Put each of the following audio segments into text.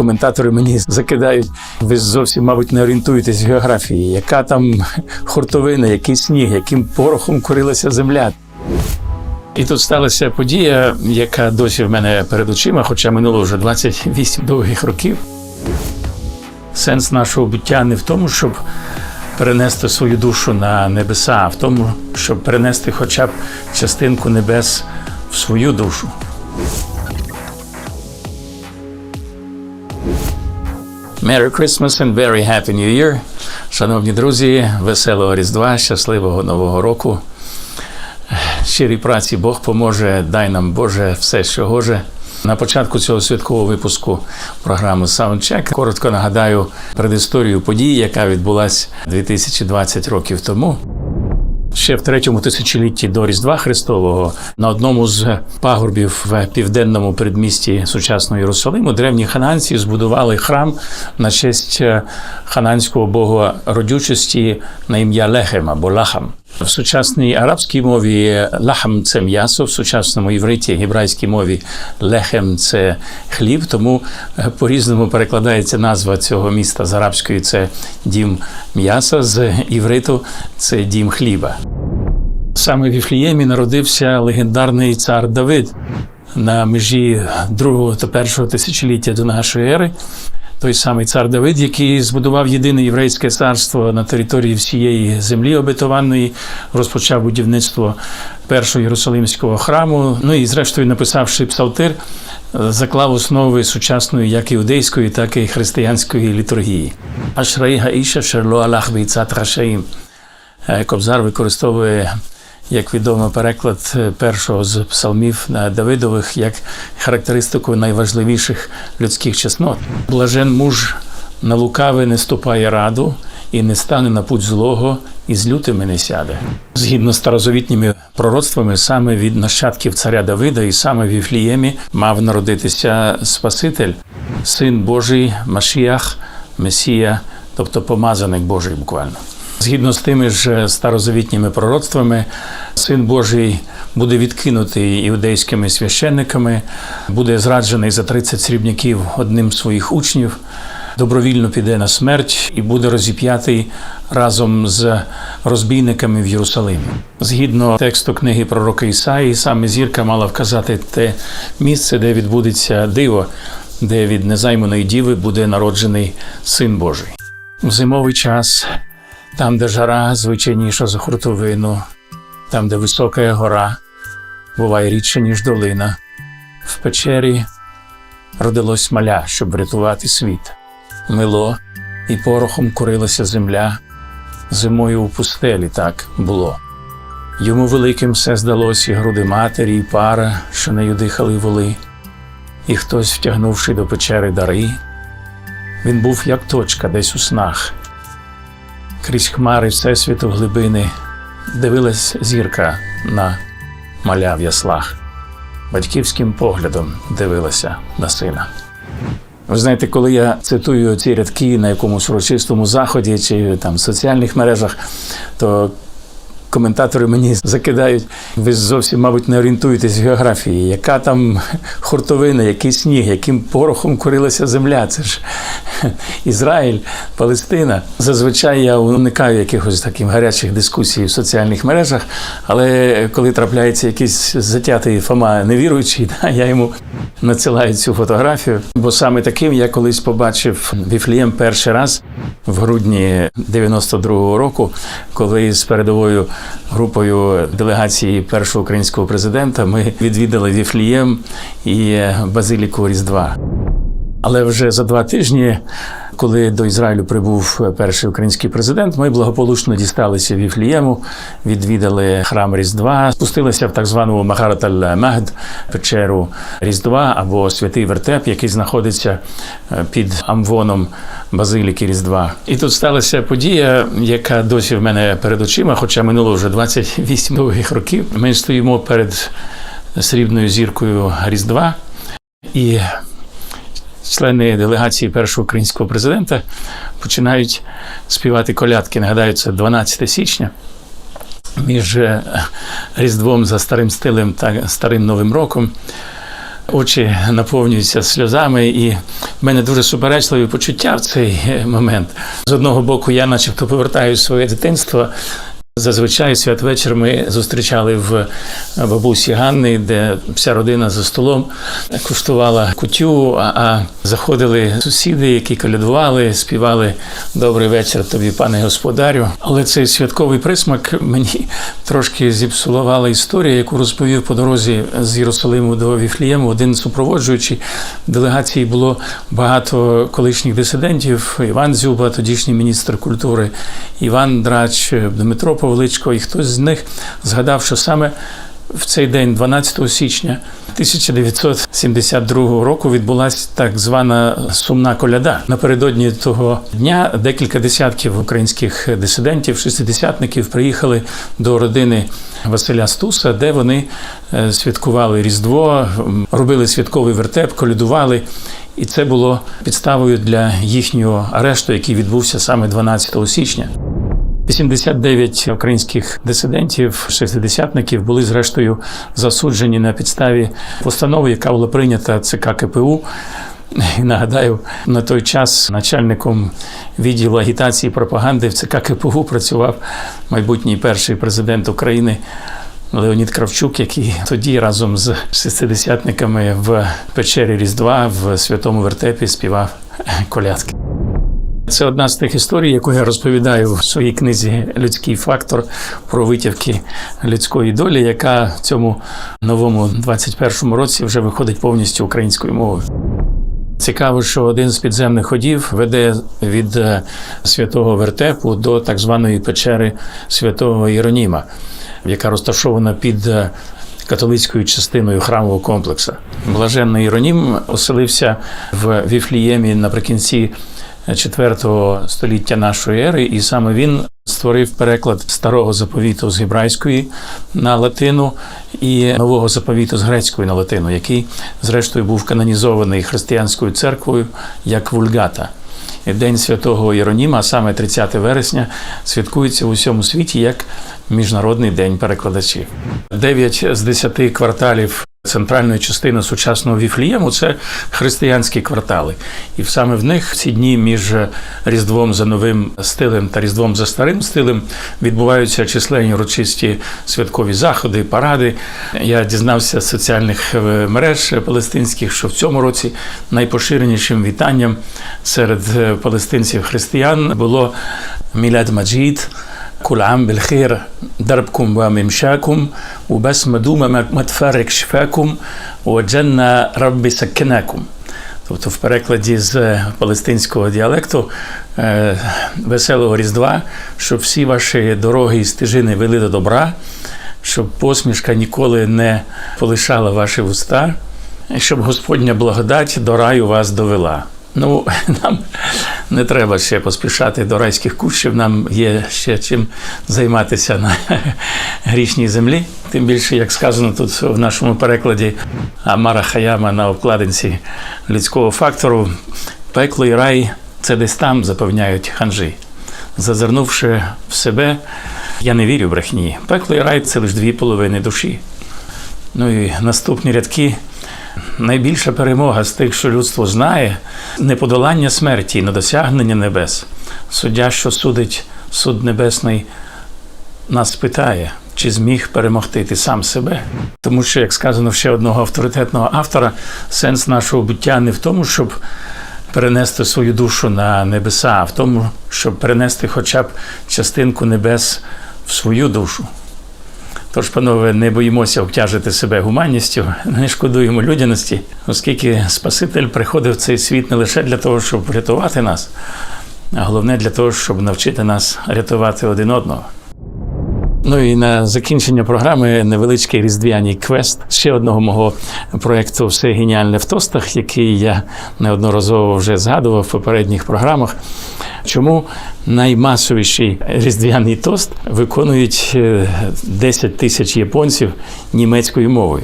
коментатори мені закидають. Ви зовсім, мабуть, не орієнтуєтесь в географії. Яка там хуртовина, який сніг, яким порохом курилася земля. І тут сталася подія, яка досі в мене перед очима, хоча минуло вже 28 довгих років. Сенс нашого буття не в тому, щоб перенести свою душу на небеса, а в тому, щоб перенести хоча б частинку небес в свою душу. Merry Christmas and very Happy New Year. Шановні друзі, веселого Різдва, щасливого Нового року. Щирій праці Бог поможе, дай нам Боже все, що гоже. На початку цього святкового випуску програми Soundcheck коротко нагадаю предісторію події, яка відбулася 2020 років тому. Ще в третьому тисячолітті до Різдва Христового на одному з пагорбів в південному передмісті сучасного Єрусалиму древні хананці збудували храм на честь е, хананського бога родючості на ім'я Лехем або Лахам. В сучасній арабській мові лахам це м'ясо, в сучасному івриті, гебрайській мові лехем це хліб, тому е, по-різному перекладається назва цього міста з арабської це дім м'яса, з івриту це дім хліба. Саме в Віфліємі народився легендарний цар Давид на межі другого та першого тисячоліття до нашої ери. Той самий цар Давид, який збудував єдине єврейське царство на території всієї землі обетованої, розпочав будівництво першого Єрусалимського храму. Ну і, зрештою, написавши псалтир, заклав основи сучасної як іудейської, так і християнської літургії. Ашрей Гаїша Шерло Аллах Бейцат Рашаїм. Е, Кобзар використовує, як відомо, переклад е, першого з псалмів на Давидових як характеристику найважливіших людських чеснот. Блажен муж на лукаве не ступає раду і не стане на путь злого, і з лютими не сяде. Згідно з старозавітніми пророцтвами, саме від нащадків царя Давида і саме в Віфліємі мав народитися Спаситель, син Божий, Машіях, Месія, тобто помазаник Божий буквально. Згідно з тими ж старозавітніми пророцтвами, син Божий буде відкинутий іудейськими священниками, буде зраджений за 30 срібняків одним з своїх учнів, добровільно піде на смерть і буде розіп'ятий разом з розбійниками в Єрусалимі. Згідно тексту книги пророка Ісаї, саме зірка мала вказати те місце, де відбудеться диво, де від незайманої діви буде народжений син Божий. В зимовий час там, де жара звичайніша за хуртовину, там, де висока гора, буває рідше, ніж долина. В печері родилось маля, щоб врятувати світ. Мило і порохом курилася земля, зимою у пустелі так було. Йому великим все здалось і груди матері, і пара, що нею дихали воли, і хтось, втягнувши до печери дари, він був як точка десь у снах. Крізь хмари Всесвіту глибини дивилась зірка на маля в яслах. Батьківським поглядом дивилася на сина. Ви знаєте, коли я цитую ці рядки на якомусь урочистому заході чи там в соціальних мережах, то коментатори мені закидають, ви зовсім, мабуть, не орієнтуєтесь в географії, яка там хуртовина, який сніг, яким порохом курилася земля. Це ж Ізраїль, Палестина. Зазвичай я уникаю якихось таких гарячих дискусій в соціальних мережах, але коли трапляється якийсь затятий Фома невіруючий, я йому надсилаю цю фотографію. Бо саме таким я колись побачив Віфлієм перший раз в грудні 92-го року, коли з передовою групою делегації першого українського президента ми відвідали Віфлієм і Базиліку Різдва. Але вже за два тижні, коли до Ізраїлю прибув перший український президент, ми благополучно дісталися Віфлієму, відвідали храм Різдва, спустилися в так звану Махарат аль-Мегд, печеру Різдва або святий вертеп, який знаходиться е, під амвоном Базиліки Різдва. І тут сталася подія, яка досі в мене перед очима, хоча минуло вже 28 довгих років. Ми стоїмо перед срібною зіркою Різдва. І члени делегації першого українського президента починають співати колядки. Нагадаю, це 12 січня. Між е, Різдвом за старим стилем та старим Новим роком очі наповнюються сльозами, і в мене дуже суперечливі почуття в цей момент. З одного боку, я, начебто, повертаю своє дитинство. Зазвичай святвечір ми зустрічали в бабусі Ганни, де вся родина за столом куштувала кутю, а, заходили сусіди, які колядували, співали Добрий вечір тобі, пане господарю. Але цей святковий присмак мені трошки зіпсувала історія, яку розповів по дорозі з Єрусалиму до Віфлієму. Один супроводжуючий делегації було багато колишніх дисидентів. Іван Дзюба, тодішній міністр культури, Іван Драч, Дмитро Павличко, і хтось з них згадав, що саме в цей день, 12 січня 1972 року, відбулася так звана сумна коляда. Напередодні того дня декілька десятків українських дисидентів, шестидесятників приїхали до родини Василя Стуса, де вони е, святкували Різдво, робили святковий вертеп, колядували. І це було підставою для їхнього арешту, який відбувся саме 12 січня. 89 українських дисидентів, шестидесятників були зрештою засуджені на підставі постанови, яка була прийнята ЦК КПУ. І нагадаю, на той час начальником відділу агітації і пропаганди в ЦК КПУ працював майбутній перший президент України Леонід Кравчук, який тоді разом з шестидесятниками в печері Різдва в святому вертепі співав колядки. Це одна з тих історій, яку я розповідаю в своїй книзі Людський фактор про витівки людської долі, яка в цьому новому 21-му році вже виходить повністю українською мовою. Цікаво, що один з підземних ходів веде від е, святого вертепу до так званої печери святого Іроніма, яка розташована під е, католицькою частиною храмового комплексу. Блаженний Іронім оселився в Віфліємі наприкінці IV століття нашої ери, і саме він створив переклад старого заповіту з гебрайської на латину і нового заповіту з грецької на латину, який, зрештою, був канонізований християнською церквою як вульгата. День святого Єроніма, а саме 30 вересня, святкується у всьому світі як Міжнародний день перекладачів. Дев'ять з десяти кварталів центральної частини сучасного Віфлієму це християнські квартали. І саме в них ці дні між Різдвом за новим стилем та Різдвом за старим стилем відбуваються численні урочисті святкові заходи, паради. Я дізнався з соціальних е, мереж палестинських, що в цьому році найпоширенішим вітанням серед е, палестинців християн було Міляд Маджід. كل عام بالخير دربكم وممشاكم وبس مدومة ما ما تفرق شفاكم وجنة ربي سكناكم Тобто в перекладі з палестинського діалекту е, веселого Різдва, щоб всі ваші дороги і стежини вели до добра, щоб посмішка ніколи не полишала ваші вуста, і щоб Господня благодать до раю вас довела. Ну, нам не треба ще поспішати до райських кущів, нам є ще чим займатися на грішній землі. Тим більше, як сказано тут в нашому перекладі Амара Хаяма на обкладинці людського фактору, пекло і рай це десь там запевняють ханжі. Зазирнувши в себе, я не вірю брехні. Пекло і рай це лише дві половини душі. Ну і наступні рядки. Найбільша перемога з тих, що людство знає, не подолання смерті і не досягнення небес. Суддя, що судить суд небесний, нас питає, чи зміг перемогти ти сам себе. Тому що, як сказано ще одного авторитетного автора, сенс нашого буття не в тому, щоб перенести свою душу на небеса, а в тому, щоб перенести хоча б частинку небес в свою душу. Тож, панове, не боїмося обтяжити себе гуманністю, не шкодуємо людяності, оскільки Спаситель приходив в цей світ не лише для того, щоб врятувати нас, а головне для того, щоб навчити нас рятувати один одного. Ну і на закінчення програми невеличкий різдвяний квест ще одного мого проєкту Все геніальне в тостах, який я неодноразово вже згадував в попередніх програмах. Чому наймасовіший різдвяний тост виконують е, 10 тисяч японців німецькою мовою?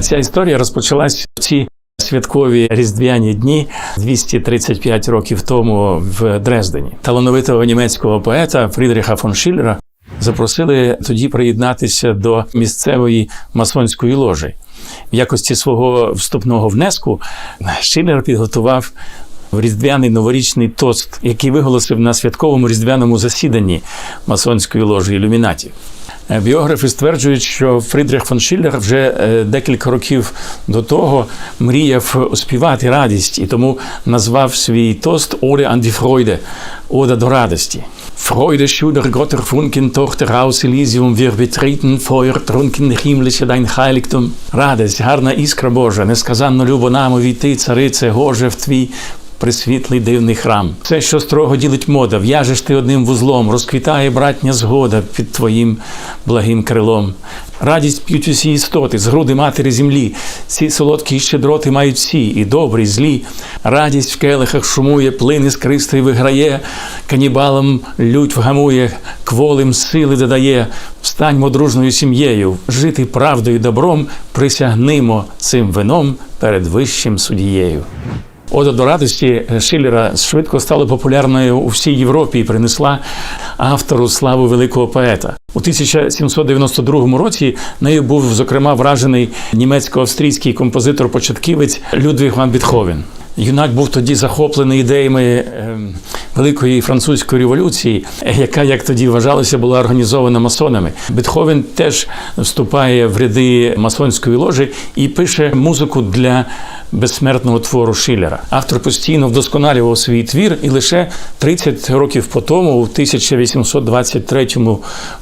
Ця історія розпочалась в ці святкові різдвяні дні 235 років тому в Дрездені. Талановитого німецького поета Фрідріха фон Шіллера запросили тоді приєднатися до місцевої масонської ложі. в якості свого вступного внеску Шиллер підготував різдвяний новорічний тост, який виголосив на святковому різдвяному засіданні масонської ложі ілюмінатів. Е, Біографи стверджують, що Фрідрих фон Шиллер вже е, декілька років до того мріяв оспівати радість і тому назвав свій тост an die – Ода до радості. Freude, Schuder, Gotter, Funken, Tochter, Haus, Elysium, wir betreten, Feuer, trunken, himmlische, dein Heiligtum. Радость, гарна іскра Божа, несказанно любо нам увійти, царице, Гоже, в твій присвітлий дивний храм. Все, що строго ділить мода, в'яжеш ти одним вузлом, розквітає братня згода під твоїм благим крилом. Радість п'ють усі істоти з груди матері землі. Ці солодкі щедроти мають всі, і добрі, і злі. Радість в келихах шумує, плин іскристий виграє, канібалам лють вгамує, кволим сили додає. Встаньмо дружною сім'єю, жити правдою добром, присягнимо цим вином перед вищим судією. Ода до радості Шиллера швидко стала популярною у всій Європі і принесла автору славу великого поета. У 1792 році нею був зокрема вражений німецько-австрійський композитор-початківець Людвіг ван Бітховен. Юнак був тоді захоплений ідеями ем, великої французької революції, яка, як тоді вважалося, була організована масонами. Бетховен теж вступає в ряди масонської ложі і пише музику для безсмертного твору Шиллера. Автор постійно вдосконалював свій твір, і лише 30 років по тому, у 1823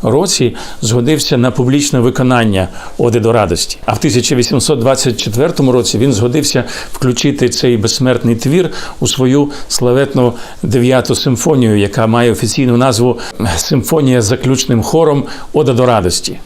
році, згодився на публічне виконання Оди до радості. А в 1824 році він згодився включити цей безсмертний твір у свою славетну дев'яту симфонію, яка має офіційну назву Симфонія з заключним хором Ода до радості.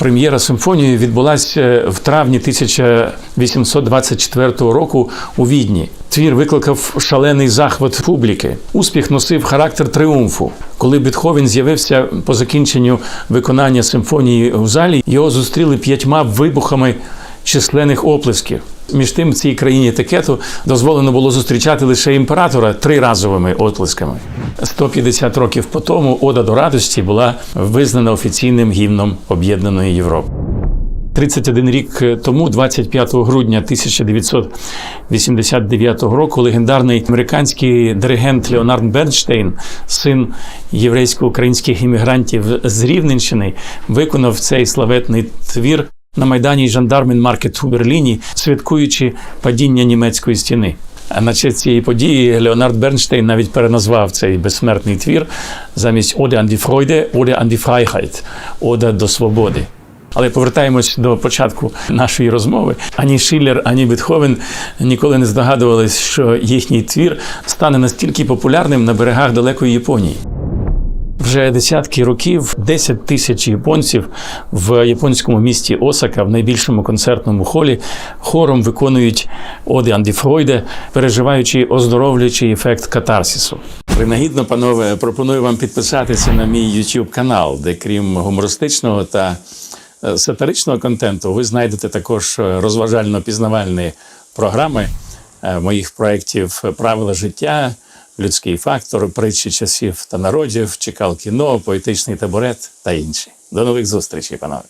Прем'єра симфонії відбулася в травні 1824 року у Відні. Твір викликав шалений захват публіки. Успіх носив характер триумфу. Коли Бетховен з'явився по закінченню виконання симфонії в залі, його зустріли п'ятьма вибухами численних оплесків. Між тим, в цій країні етикету дозволено було зустрічати лише імператора триразовими оплесками. 150 років по тому Ода до радості була визнана офіційним гімном Об'єднаної Європи. 31 рік тому, 25 грудня 1989 року, легендарний американський диригент Леонард Бернштейн, син єврейсько-українських іммігрантів з Рівненщини, виконав цей славетний твір на майдані Жандармен Маркет у Берліні, святкуючи падіння німецької стіни. А на честь цієї події Леонард Бернштейн навіть переназвав цей безсмертний твір замість Оде an die Freude, Оде an die Ода до свободи. Але повертаємось до початку нашої розмови. Ані Шиллер, ані Бетховен ніколи не здогадувались, що їхній твір стане настільки популярним на берегах далекої Японії. Вже десятки років 10 тисяч японців в японському місті Осака в найбільшому концертному холі хором виконують оди Анді Фройде, переживаючи оздоровлюючий ефект катарсису. Принагідно, панове, пропоную вам підписатися на мій YouTube канал, де крім гумористичного та е, сатиричного контенту, ви знайдете також розважально-пізнавальні програми е, моїх проєктів Правила життя людський фактор, притчі часів та народів, чекал кіно, поетичний табурет та інші. До нових зустрічей, панове.